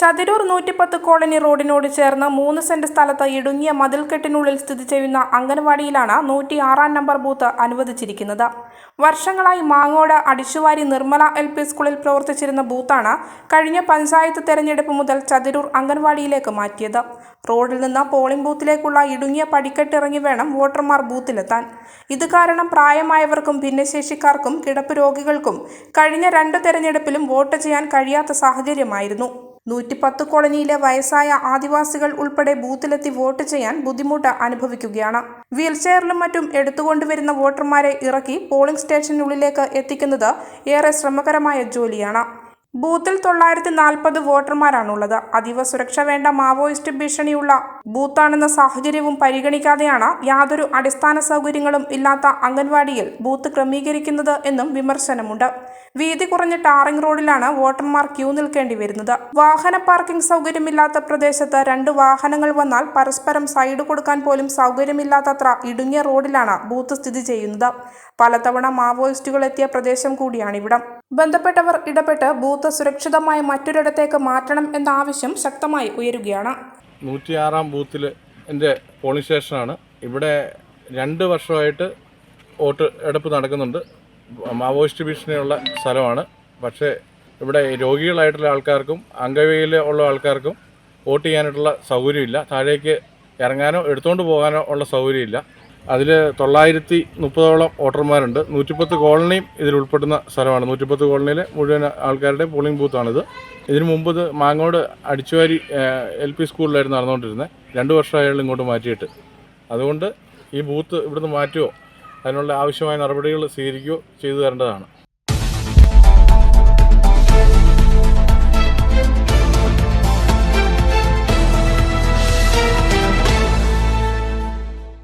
ചതിരൂർ നൂറ്റിപ്പത്ത് കോളനി റോഡിനോട് ചേർന്ന് മൂന്ന് സെന്റ് സ്ഥലത്ത് ഇടുങ്ങിയ മതിൽക്കെട്ടിനുള്ളിൽ സ്ഥിതി ചെയ്യുന്ന അംഗൻവാടിയിലാണ് നൂറ്റി ആറാം നമ്പർ ബൂത്ത് അനുവദിച്ചിരിക്കുന്നത്. വർഷങ്ങളായി മാങ്ങോട് അടിച്ചുവാരി നിർമ്മല എൽ പി സ്കൂളിൽ പ്രവർത്തിച്ചിരുന്ന ബൂത്താണ് കഴിഞ്ഞ പഞ്ചായത്ത് തെരഞ്ഞെടുപ്പ് മുതൽ ചതിരൂർ അംഗൻവാടിയിലേക്ക് മാറ്റിയത്. റോഡിൽ നിന്ന് പോളിംഗ് ബൂത്തിലേക്കുള്ള ഇടുങ്ങിയ പടിക്കെട്ടിറങ്ങി വേണം വോട്ടർമാർ ബൂത്തിലെത്താൻ. ഇത് കാരണം പ്രായമായവർക്കും ഭിന്നശേഷിക്കാർക്കും കിടപ്പ് രോഗികൾക്കും കഴിഞ്ഞ രണ്ട് തെരഞ്ഞെടുപ്പിലും വോട്ട് ചെയ്യാൻ കഴിയാത്ത സാഹചര്യമായിരുന്നു. നൂറ്റിപ്പത്ത് കോളനിയിലെ വയസ്സായ ആദിവാസികൾ ഉൾപ്പെടെ ബൂത്തിലെത്തി വോട്ട് ചെയ്യാൻ ബുദ്ധിമുട്ട് അനുഭവിക്കുകയാണ്. വീൽചെയറിലും മറ്റും എടുത്തുകൊണ്ടുവരുന്ന വോട്ടർമാരെ ഇറക്കി പോളിംഗ് സ്റ്റേഷനുള്ളിലേക്ക് എത്തിക്കുന്നത് ഏറെ ശ്രമകരമായ ജോലിയാണ്. ബൂത്തിൽ തൊള്ളായിരത്തി നാൽപ്പത് വോട്ടർമാരാണുള്ളത്. അതീവ സുരക്ഷ വേണ്ട മാവോയിസ്റ്റ് ഭീഷണിയുള്ള ബൂത്താണെന്ന സാഹചര്യവും പരിഗണിക്കാതെയാണ് യാതൊരു അടിസ്ഥാന സൗകര്യങ്ങളും ഇല്ലാത്ത അംഗൻവാടിയിൽ ബൂത്ത് ക്രമീകരിക്കുന്നത് എന്നും വിമർശനമുണ്ട്. വീതി കുറഞ്ഞ ടാറിംഗ് റോഡിലാണ് വോട്ടർമാർ ക്യൂ നിൽക്കേണ്ടി വരുന്നത്. വാഹന പാർക്കിംഗ് സൗകര്യമില്ലാത്ത പ്രദേശത്ത് രണ്ട് വാഹനങ്ങൾ വന്നാൽ പരസ്പരം സൈഡ് കൊടുക്കാൻ പോലും സൗകര്യമില്ലാത്തത്ര ഇടുങ്ങിയ റോഡിലാണ് ബൂത്ത് സ്ഥിതി ചെയ്യുന്നത്. പലതവണ മാവോയിസ്റ്റുകൾ എത്തിയ പ്രദേശം കൂടിയാണിവിടം. ബന്ധപ്പെട്ടവർ ഇടപെട്ട് ബൂത്ത് സുരക്ഷിതമായി മറ്റൊരിടത്തേക്ക് മാറ്റണം എന്ന ആവശ്യം ശക്തമായി ഉയരുകയാണ്. നൂറ്റിയാറാം ബൂത്തിൽ എന്റെ പോളിംഗ് സ്റ്റേഷനാണ്. ഇവിടെ രണ്ട് വർഷമായിട്ട് വോട്ട് എടുപ്പ് നടക്കുന്നുണ്ട്. മാവോയിസ്റ്റ് ഭീഷണിയുള്ള സ്ഥലമാണ്. പക്ഷേ ഇവിടെ രോഗികളായിട്ടുള്ള ആൾക്കാർക്കും അംഗവൈകല്യം ഉള്ള ആൾക്കാർക്കും വോട്ട് ചെയ്യാനായിട്ടുള്ള സൗകര്യമില്ല. താഴേക്ക് ഇറങ്ങാനോ എടുത്തുകൊണ്ട് പോകാനോ ഉള്ള സൗകര്യമില്ല. അതിൽ തൊള്ളായിരത്തി മുപ്പതോളം വോട്ടർമാരുണ്ട്. നൂറ്റിപ്പത്ത് കോളനിയും ഇതിൽ ഉൾപ്പെടുന്ന സ്ഥലമാണ്. നൂറ്റിപ്പത്ത് കോളനിയിലെ മുഴുവൻ ആൾക്കാരുടെ പോളിംഗ് ബൂത്താണിത് ഇതിനു മുമ്പ് ഇത് മാങ്ങോട് അടിച്ചുവാരി എൽ പി സ്കൂളിലായിരുന്നു നടന്നുകൊണ്ടിരുന്നത് രണ്ട് വർഷമായാലും ഇങ്ങോട്ട് മാറ്റിയിട്ട്. അതുകൊണ്ട് ഈ ബൂത്ത് ഇവിടുന്ന് മാറ്റുമോ അതിനുള്ള ആവശ്യമായ നടപടികൾ സ്വീകരിക്കുകയോ ചെയ്തു തരേണ്ടതാണ്.